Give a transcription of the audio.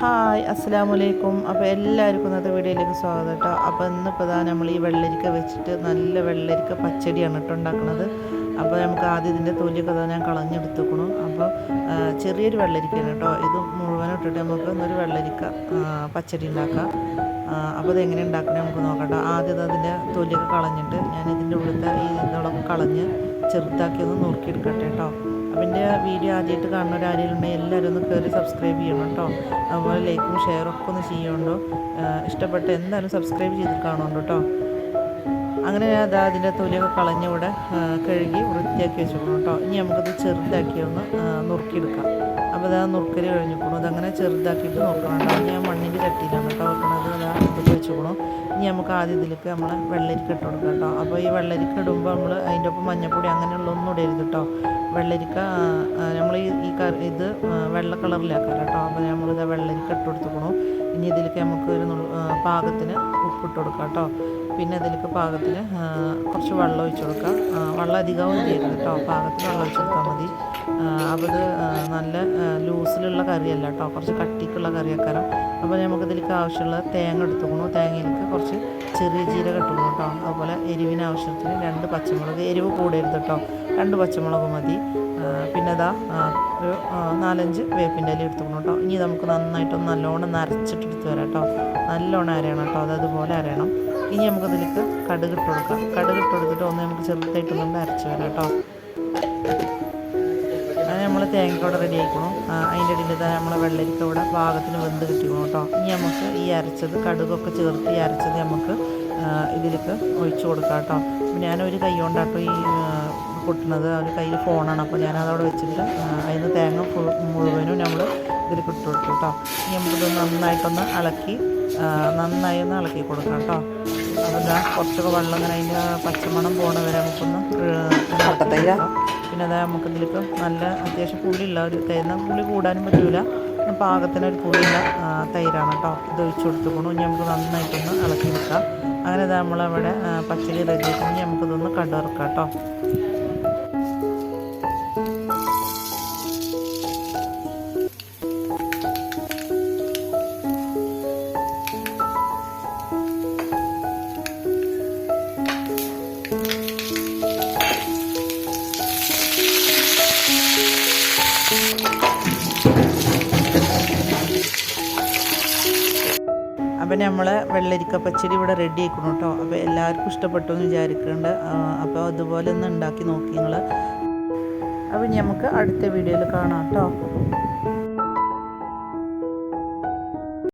Hi അസ്സാം വലൈക്കും അപ്പോൾ എല്ലാവർക്കും ഇന്നത്തെ വീഡിയോയിലേക്ക് സ്വാഗതം കേട്ടോ. അപ്പോൾ ഇന്നിപ്പോൾ ഇതാ നമ്മൾ ഈ വെള്ളരിക്ക വെച്ചിട്ട് നല്ല വെള്ളരിക്ക പച്ചടിയാണ് കേട്ടോ ഉണ്ടാക്കുന്നത് അപ്പോൾ നമുക്ക് ആദ്യം ഇതിന്റെ തൊലിയൊക്കെ തന്നെ ഞാൻ കളഞ്ഞെടുത്തേക്കണു. അപ്പോൾ ചെറിയൊരു വെള്ളരിക്കയാണ് കേട്ടോ. ഇത് മുഴുവൻ ഇട്ടിട്ട് നമുക്ക് ഇന്നൊരു വെള്ളരിക്ക പച്ചടി ഉണ്ടാക്കാം. അപ്പോൾ ഇത് എങ്ങനെ ഉണ്ടാക്കണേ നമുക്ക് നോക്കട്ടോ ആദ്യം അതിന്റെ തൊലിയൊക്കെ കളഞ്ഞിട്ട് ഞാൻ ഇതിന്റെ ഉള്ളിൽ ഈ ഇതോളൊക്കെ കളഞ്ഞ് ചെറുതാക്കി ഒന്ന് നുറുക്കിയെടുക്കട്ടെ കേട്ടോ. അപ്പോൾ വീഡിയോ ആദ്യമായിട്ട് കാണുന്ന ആരെങ്കിലും ഉണ്ടെങ്കിൽ എല്ലാവരും ഒന്ന് കയറി സബ്സ്ക്രൈബ് ചെയ്യണം കേട്ടോ. അതുപോലെ ലൈക്കും ഷെയറും ഒക്കെ ഒന്ന് ചെയ്യുന്നുണ്ടോ? ഇഷ്ടപ്പെട്ട എന്തായാലും സബ്സ്ക്രൈബ് ചെയ്ത് കാണുന്നുണ്ട് കേട്ടോ. അങ്ങനെ ഞാൻ അത് അതിന്റെ തൊലിയൊക്കെ കളഞ്ഞിവിടെ കഴുകി വൃത്തിയാക്കി വെച്ചോളൂ കേട്ടോ. ഇനി നമുക്കത് ചെറുതാക്കി ഒന്ന് നുറുക്കിയെടുക്കാം. അപ്പോൾ അതാ നുറുക്കൽ കഴിഞ്ഞിരിക്കണം അതങ്ങനെ ചെറുതാക്കിയിട്ട് നോക്കണം കേട്ടോ ഞാൻ മണ്ണിന്റെ ചട്ടിയിലാണ് കേട്ടോ വെക്കണത്. അതാ ഇതൊക്കെ വെച്ചിരിക്കണം ഇനി നമുക്ക് ആദ്യം ഇതിലേക്ക് നമ്മൾ വെള്ളരിക്ക ഇട്ട് കൊടുക്കാം കേട്ടോ. അപ്പോൾ ഈ വെള്ളരിക്ക ഇടുമ്പോൾ നമ്മൾ അതിന്റെ ഒപ്പം മഞ്ഞപ്പൊടി അങ്ങനെയുള്ളതൊന്നും ഇടരുത് കേട്ടോ. വെള്ളരിക്ക നമ്മൾ ഈ ഇത് വെള്ള കളറിലാക്കാം കേട്ടോ. അപ്പോൾ നമ്മളിത് വെള്ളരിക്ക ഇട്ട് കൊടുത്തുക്കണു ഇനി ഇതിലേക്ക് നമുക്ക് ഒരു പാകത്തിന് ഉപ്പിട്ട് കൊടുക്കാം കേട്ടോ. പിന്നെ ഇതിലേക്ക് പാകത്തിന് കുറച്ച് വെള്ളം ഒഴിച്ച് കൊടുക്കാം. വെള്ളം അധികവും ചെയ്യരുത് കേട്ടോ. പാകത്തിന് വെള്ളം ഒഴിച്ച് കൊടുത്താൽ മതി. അപ്പോൾ ഇത് നല്ല ലൂസിലുള്ള കറിയല്ല കേട്ടോ. കുറച്ച് കട്ടിക്കുള്ള കറിയാക്കാരം അപ്പോൾ നമുക്ക് ഇതിലേക്ക് ആവശ്യമുള്ള തേങ്ങ എടുത്തുക്കണു തേങ്ങയിലേക്ക് കുറച്ച് ചെറിയ ജീരകം ഇട്ടു കേട്ടോ. അതുപോലെ എരിവിന് ആവശ്യത്തിന് രണ്ട് പച്ചമുളക് എരിവ് കൂടരുത് കേട്ടോ. രണ്ട് പച്ചമുളക് മതി. പിന്നെ ഇതാ ഒരു നാലഞ്ച് വേപ്പിന്റെ ഇല എടുത്തുക്കണം കേട്ടോ. ഇനി നമുക്ക് നന്നായിട്ടൊന്ന് നല്ലോണം നരച്ചിട്ടെടുത്ത് വരാം കേട്ടോ. നല്ലോണം അരയണം കേട്ടോ. അത് അതുപോലെ അരയണം. ഇനി നമുക്ക് ഇതിലേക്ക് കടുക് ഇട്ട് കൊടുക്കാം. കടുക് കൊടുത്തിട്ട് ഒന്ന് നമുക്ക് ചെറുതായിട്ടൊന്നും അരച്ച് വരാം കേട്ടോ. തേങ്ങ കൂടെ റെഡി ആയിക്കണം അതിന്റെ ഇടയിൽ തന്നെ നമ്മളെ വെള്ളരിക്ക ഇവിടെ പാകത്തിന് വെന്ത് കിട്ടിക്കണം കേട്ടോ ഇനി നമുക്ക് ഈ അരച്ചത് കടുകൊക്കെ ചേർത്ത് ഈ അരച്ചത് നമുക്ക് ഇതിലേക്ക് ഒഴിച്ചു കൊടുക്കാം കേട്ടോ അപ്പം ഞാനൊരു കൈ കൊണ്ടാട്ടോ ഈ കൊട്ടുന്നത് ഒരു കയ്യിൽ ഫോണാണ്. അപ്പോൾ ഞാനതവിടെ വെച്ചിട്ട് ആ, അതിന് തേങ്ങ ഫുൾ മുഴുവനും നമ്മൾ ഇതിൽ ഇട്ട് കൊടുക്കും കേട്ടോ ഇനി നമുക്കിത് നന്നായിട്ടൊന്ന് ഇളക്കി നന്നായി ഒന്ന് ഇളക്കി കൊടുക്കാം കേട്ടോ അപ്പോൾ ഇതാ കുറച്ചൊക്കെ വെള്ളം ഇങ്ങനെ അതിന്റെ പച്ചമണം പോണ വരെ നമുക്കൊന്ന്. പിന്നെ അതായത് നമുക്ക് ഇതിലേക്ക് നല്ല അത്യാവശ്യം പുളിയുള്ള ഒരു തേന പുളി കൂടാനും പറ്റില്ല പാകത്തിനൊരു പുളിയുള്ള തൈരാണ് കേട്ടോ. ഇത് ഒഴിച്ചു കൊടുത്തുകൊണ്ട് ഇനി നമുക്ക് നന്നായിട്ടൊന്ന് ഇളക്കി വെക്കാം. അങ്ങനെ ഇതാ നമ്മളവിടെ പച്ചടി റെഡി ആയിട്ട് ഇനി നമുക്കിതൊന്ന് കടുവറക്കാം കേട്ടോ. അപ്പം നമ്മൾ വെള്ളരിക്ക പച്ചടി ഇവിടെ റെഡി ആക്കണം കേട്ടോ അപ്പോൾ എല്ലാവർക്കും ഇഷ്ടപ്പെട്ടു എന്ന് വിചാരിക്കുന്നുണ്ട് അപ്പോൾ അതുപോലെ ഒന്ന് ഉണ്ടാക്കി നോക്കി നിങ്ങൾ അപ്പോൾ നമുക്ക് അടുത്ത വീഡിയോയിൽ കാണാം കേട്ടോ